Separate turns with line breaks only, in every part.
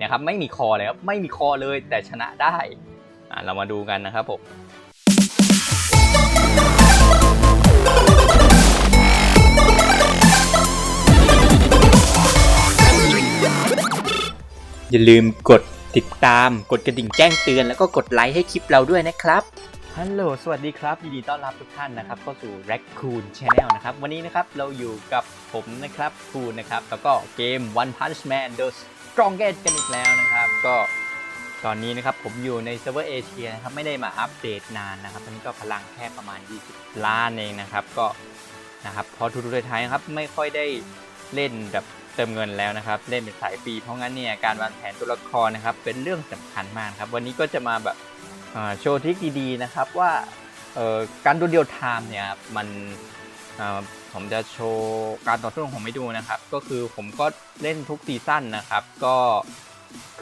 นะครับไม่มีคอเลยครับไม่มีคอเลยแต่ชนะได้อ่าเรามาดูกันนะครับผมอย่าลืมกดติดตามกดกระดิ่งแจ้งเตือนแล้วก็กดไลค์ให้คลิปเราด้วยนะครับฮัลโหลสวัสดีครับยินดีต้อนรับทุกท่านนะครับเข้าสู่ Raccoon Channel นะครับวันนี้นะครับเราอยู่กับผมนะครับคูนนะครับแล้วก็เกม One Punch Man The Strongest กันอีกแล้วนะครับ ก็ตอนนี้นะครับผมอยู่ในเซิร์ฟเวอร์เอเชียนะครับไม่ได้มาอัปเดตนานนะครับ ตอนนี้ก็พลังแค่ประมาณ 20 ล้านเองนะครับ ก็นะครับพอทุกๆท้ายครับไม่ค่อยได้เล่นแบบเติมเงินแล้วนะครับ เล่นเป็นสายฟรีเพราะงั้นเนี่ยการวางแผนตัวละครนะครับ เป็นเรื่องสำคัญมากครับ วันนี้ก็จะมาแบบโชว์ทริคดีๆนะครับว่าการดูเดียวไทม์เนี่ยครับมันผมจะโชว์การต่อสู้ของผมให้ดูนะครับ ก็คือผมก็ เล่นทุกซีซั่นนะครับ ก็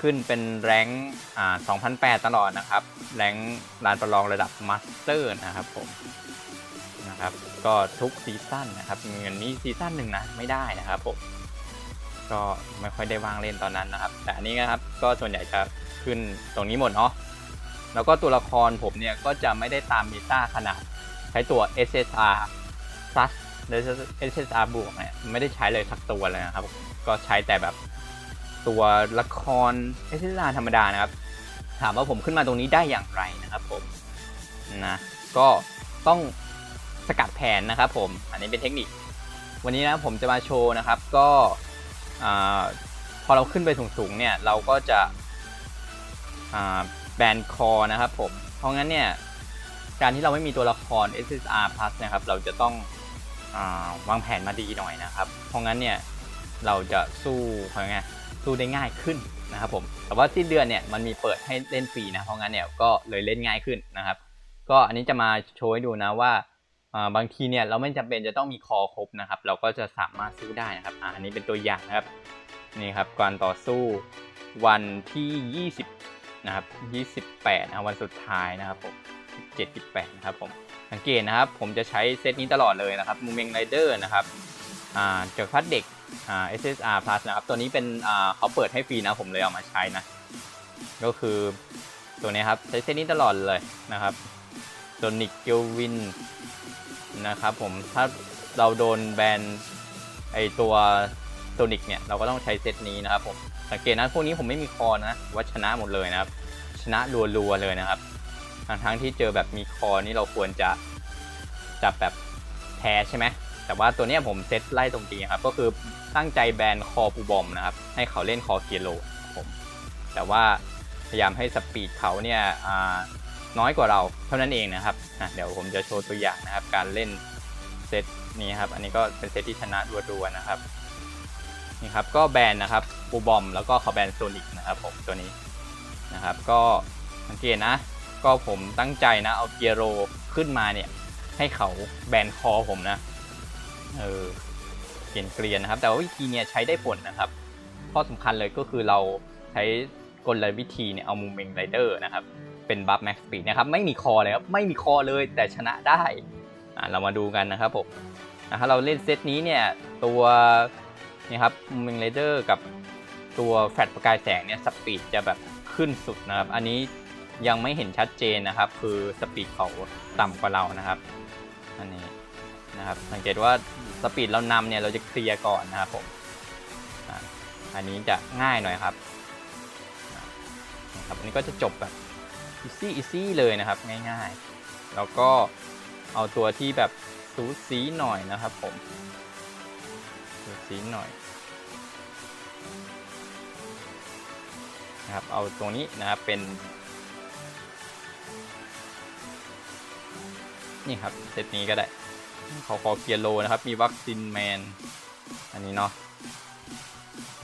ขึ้นเป็นแรงอ่า2008 ตลอดนะครับ แรงลานประลองระดับมาสเตอร์นะครับผมนะครับก็ทุกซีซั่นนะครับเงินนี้ซีซั่นหนึ่งนะไม่ได้นะครับผมก็ไม่ค่อยได้วางเล่นตอนนั้นนะครับ แต่อันนี้นะครับก็ส่วนใหญ่จะขึ้นตรงนี้หมดเนาะแล้วก็ตัวละครผมเนี่ยก็จะไม่ได้ตามเมตาขนาด ใช้ตัว SSR plus รือ SSR บวกเนี่ยไม่ได้ใช้เลยสักตัวเลยนะครับ ก็ใช้แต่แบบตัวละคร SSR ธรรมดานะครับ ถามว่าผมขึ้นมาตรงนี้ได้อย่างไรนะครับผมนะก็ต้องสกัดแผนนะครับผมอันนี้เป็นเทคนิค วันนี้นะผมจะมาโชว์นะครับ ก็พอเราขึ้นไปสูงๆเนี่ยเราก็จะแบนคอนะครับผม เพราะงั้นเนี่ยการที่เราไม่มีตัวละคร SSR Plus นะครับ เราจะต้อง วางแผนมาดีหน่อยนะครับ เพราะงั้นเนี่ยเราจะสู้เขาไงสู้ได้ง่ายขึ้นนะครับผมแต่ว่าสิ้นเดือนเนี่ยมันมีเปิดให้เล่นฟรีนะเพราะงั้นเนี่ยก็เลยเล่นง่ายขึ้นนะครับ ก็อันนี้จะมาโชว์ให้ดูนะว่าบางทีเนี่ยเราไม่จำเป็นจะต้องมีคอครบนะครับ เราก็จะสามารถสู้ได้นะครับอันนี้เป็นตัวอย่างนะครับนี่ครับการต่อสู้วันที่ 20 นะครับ 28นะวันสุดท้ายนะครับผม 17 18 นะครับผม สังเกตนะครับ ผมจะใช้เซตนี้ตลอดเลยนะครับมูเมงไรเดอร์นะครับอ่าจากพัดเด็กอ่า SSR Plus นะครับ ตัวนี้เป็นเขาเปิดให้ฟรีนะผมเลยเอามาใช้นะ ก็คือตัวนี้ครับใช้เซตนี้ตลอดเลยนะครับโดนิกเกลวินนะครับผมถ้าเราโดนแบนไอตัวโซนิกเนี่ยเราก็ต้องใช้เซตนี้นะครับผมสังเกตนะพวกนี้ผมไม่มีคอนะว่าชนะหมดเลยนะครับ ชนะรัวๆเลยนะครับ ทั้งทั้งที่เจอแบบมีคอนี่เราควรจะจับแบบแพ้ใช่ไหมแต่ว่าตัวนี้ผมเซตไล่ตรงตีครับก็คือตั้งใจแบนคอปูบอมนะครับให้เขาเล่นคอเกียโลผมแต่ว่าพยายามให้สปีดเขาเนี่ยน้อยกว่าเราเท่านั้นเองนะครับเดี๋ยวผมจะโชว์ตัวอย่างนะครับ การเล่นเซตนี้ครับ อันนี้ก็เป็นเซตที่ชนะรัวๆนะครับนี่ครับก็แบนนะครับปูบอมแล้วก็เขาแบนโซนิกนะครับผมตัวนี้นะครับ ก็สังเกตนะ ก็ผมตั้งใจนะเอาเกียร์โรขึ้นมาเนี่ย ให้เขาแบนคอผมนะ เออเกลียนเกลียนนะครับ แต่ว่าวิธีเนี้ยใช้ได้ผลนะครับ ข้อสำคัญเลยก็คือเราใช้กลวิธีเนี่ยเอามูเมงไรเดอร์นะครับ เป็นบัฟแม็กซ์ปีดนะครับ ไม่มีคอเลยครับ ไม่มีคอเลยแต่ชนะได้อ่าเรามาดูกันนะครับผมนะถ้าเราเล่นเซตนี้เนี่ยตัวนี่ครับมิงเลเดอร์กับตัวแฟลชประกายแสงเนี่ยสปีดจะแบบขึ้นสุดนะครับ อันนี้ ยังไม่เห็นชัดเจนนะครับ คือสปีดเขาต่ำกว่าเรานะครับอันนี้นะครับสังเกตว่าสปีดเรานำเนี่ยเราจะเคลียร์ก่อนนะครับผมอันนี้จะง่ายหน่อยครับนะครับอันนี้ก็จะจบแบบอีซี่อีซี่เลยนะครับง่ายๆ แล้วก็เอาตัวที่แบบสูสีหน่อยนะครับผมดูสีหน่อยนะครับเอาตรงนี้นะครับเป็น นี่ครับเซตนี้ก็ได้เขาคอเกียร์โลนะครับ มีวัคซีนแมน อันนี้เนาะ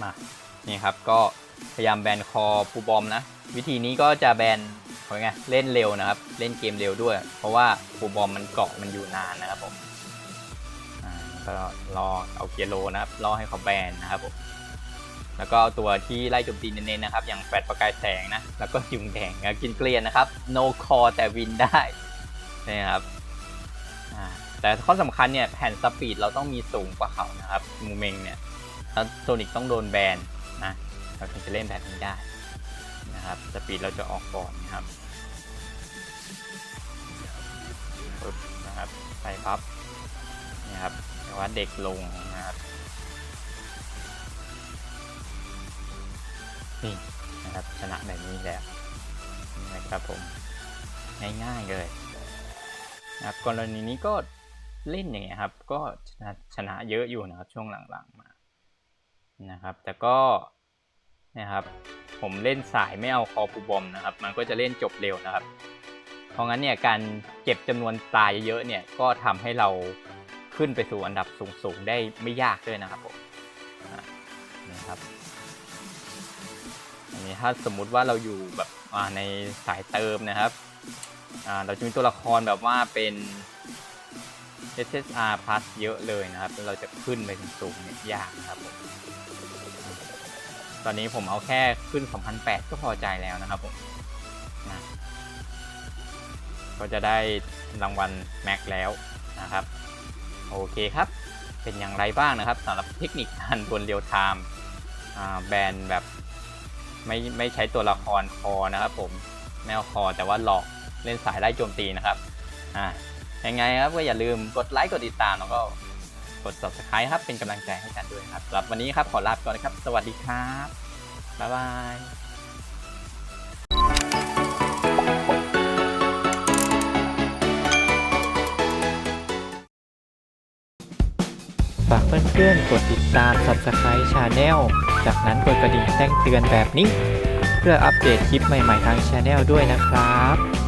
มา นี่ครับ ก็พยายามแบนคอปูบอมนะ วิธีนี้ก็จะแบนเขาไง เล่นเร็วนะครับ เล่นเกมเร็วด้วย เพราะว่าปูบอมมันเกาะมันอยู่นานนะครับผมอ่าก็รอเอาเกียร์โลนะครับ รอให้เขาแบนนะครับผม แล้วก็เอาตัวที่ไล่โจมตีเน้นๆนะครับ อย่างแฟลชประกายแสงนะ แล้วก็ยุงแดงกินเกลียนนะครับ no core แต่วินได้นี่ครับ แต่ข้อสำคัญเนี่ยแผ่นสปีดเราต้องมีสูงกว่าเขานะครับมูเมงเนี่ยแล้วโซนิกต้องโดนแบนนะเราถึงจะเล่นแบบนี้ได้นะครับสปีดเราจะออกก่อนนะครับปึ๊บนะครับใส่พับนี่ครับแต่ว่าเด็กลงนะครับนี่นะครับชนะแบบนี้แล้วนะครับผมง่ายๆเลยนะครับกรณีนี้ก็ เล่นอย่างเงี้ยครับ ก็ชนะชนะเยอะอยู่นะครับช่วงหลังๆมานะครับ แต่ก็นะครับผมเล่นสายไม่เอาคอปูบอมนะครับ มันก็จะเล่นจบเร็วนะครับ เพราะงั้นเนี่ยการเก็บจำนวนตายเยอะๆเนี่ยก็ทำให้เราขึ้นไปสู่อันดับสูงๆได้ไม่ยากด้วยนะครับผมอะนะครับอันนี้ถ้าสมมุติว่าเราอยู่แบบอ่าในสายเติมนะครับอ่าเราจะมีตัวละครแบบว่าเป็น SSR plus เยอะเลยนะครับ เราจะขึ้นไปถึงสูงเนี่ยยากนะครับผมตอนนี้ผมเอาแค่ขึ้น 2008 ก็พอใจแล้วนะครับผมนะก็จะได้รางวัลแม็กแล้วนะครับ โอเคครับ เป็นอย่างไรบ้างนะครับสำหรับเทคนิคการบนเรียวไทม์แบนแบบไม่ไม่ใช้ตัวละครคอนะครับผมไม่เอาคอแต่ว่าหลอกเล่นสายไล่โจมตีนะครับอ่า ยังไงครับก็อย่าลืมกดไลค์กดติดตามแล้วก็กด subscribe ครับเป็นกำลังใจให้กันด้วยครับสำหรับวันนี้ครับขอลาไปก่อนนะครับ สวัสดีครับบ๊ายบาย
ฝากเพื่อนๆ กดติดตาม Subscribe Channel จากนั้นกดกระดิ่งแจ้งเตือนแบบนี้ เพื่ออัปเดตคลิปใหม่ๆทาง Channel ด้วยนะครับ